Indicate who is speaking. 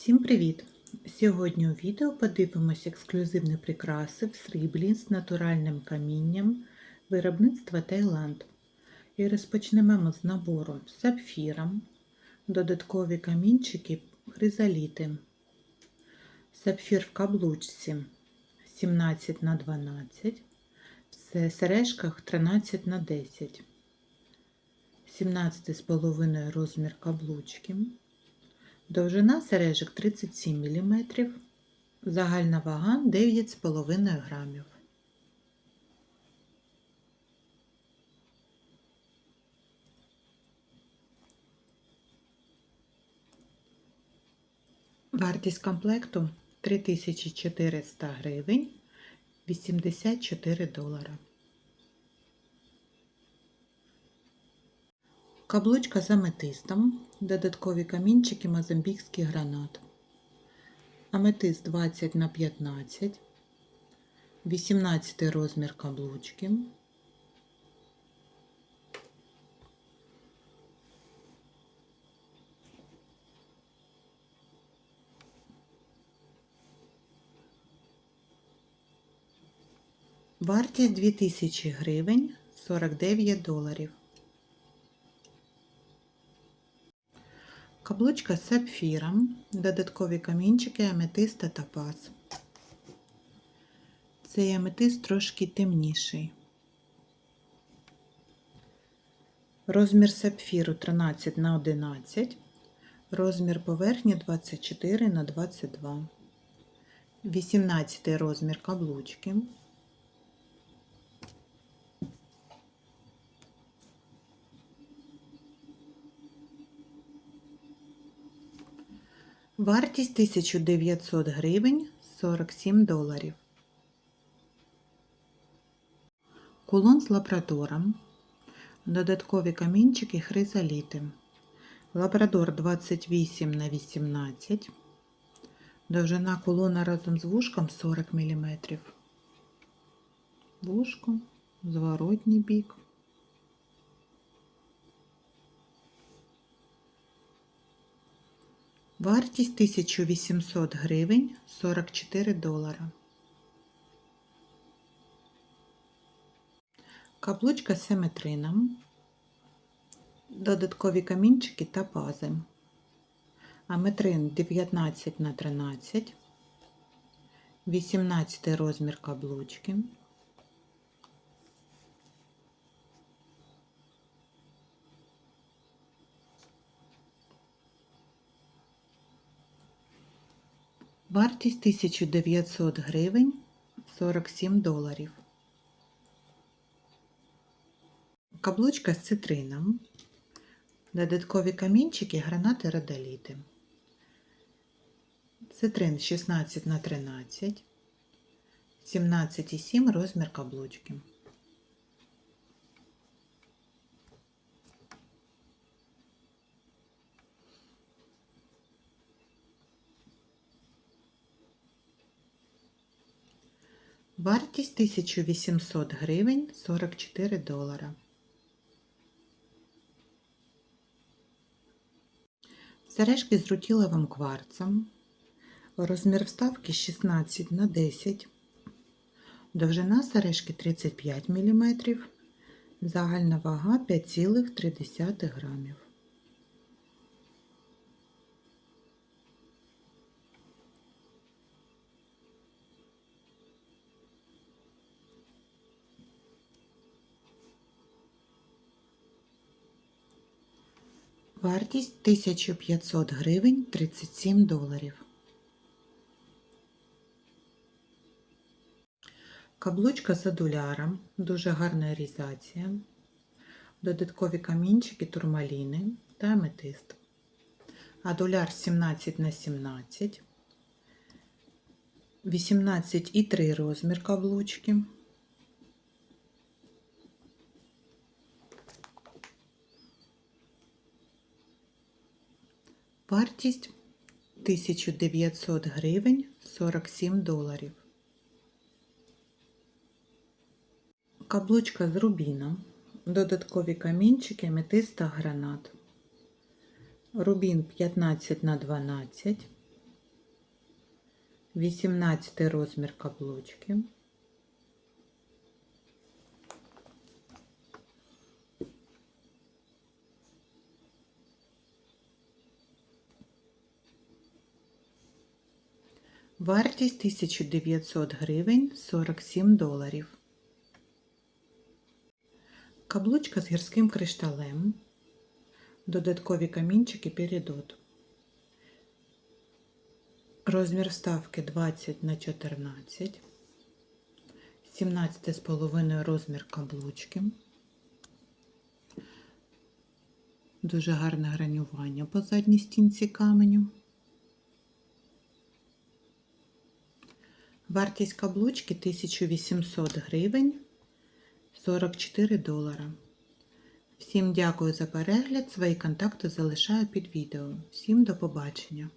Speaker 1: Всім привіт! Сьогодні у відео подивимось ексклюзивні прикраси в сріблі з натуральним камінням виробництва Таїланд. І розпочнемо з набору сапфіром, додаткові камінчики хризаліти. Сапфір в каблучці 17 на 12, в сережках 13 на 10, 17,5 розмір каблучки. Довжина сережок 37 мм, загальна вага 9,5 грамів. Вартість комплекту 3400 гривень 84 долара. Каблучка з аметистом, додаткові камінчики мозамбікський гранат. Аметист 20 на 15, 18 розмір каблучки. Вартість 2000 гривень 49 доларів. Каблучка з сапфіром, додаткові камінчики, аметиста та паз. Цей аметист трошки темніший. Розмір сапфіру 13 на 11, розмір поверхні 24 на 22, 18 розмір каблучки. Вартість 1900 гривень 47 доларів. Кулон з лабрадором. Додаткові камінчики хризаліти. Лабрадор 28 на 18. Довжина кулона разом з вушком 40 мм. Вушко, зворотній бік. Вартість 1800 гривень 44 долара. Каблучка з симетрином, додаткові камінчики та пази. Аметрин 19 на 13, 18 розмір каблучки. Вартість 1900 гривень 47 доларів. Каблучка з цитрином. Додаткові камінчики, гранати радоліти. Цитрин 16 на 13, 17,7 розмір каблучки. Вартість 1800 гривень 44 долара. Сережки з рутіловим кварцем. Розмір вставки 16 на 10. Довжина сережки 35 мм. Загальна вага 5,3 грамів. Вартість 1500 гривень 37 доларів. Каблучка з адуляром, дуже гарна різація. Додаткові камінчики, турмаліни та аметист. Адуляр 17 на 17, 18,3 розмір каблучки. Вартість 1900 гривень 47 доларів. Каблучка з рубіном. Додаткові камінчики, аметист та гранат. Рубін 15 на 12, 18 розмір каблучки. Вартість 1900 гривень 47 доларів. Каблучка з гірським кришталем. Додаткові камінчики передот. Розмір вставки 20 на 14. 17,5 розмір каблучки. Дуже гарне гранювання по задній стінці каменю. Вартість каблучки 1800 гривень 44 долара. Всім дякую за перегляд. Свої контакти залишаю під відео. Всім до побачення!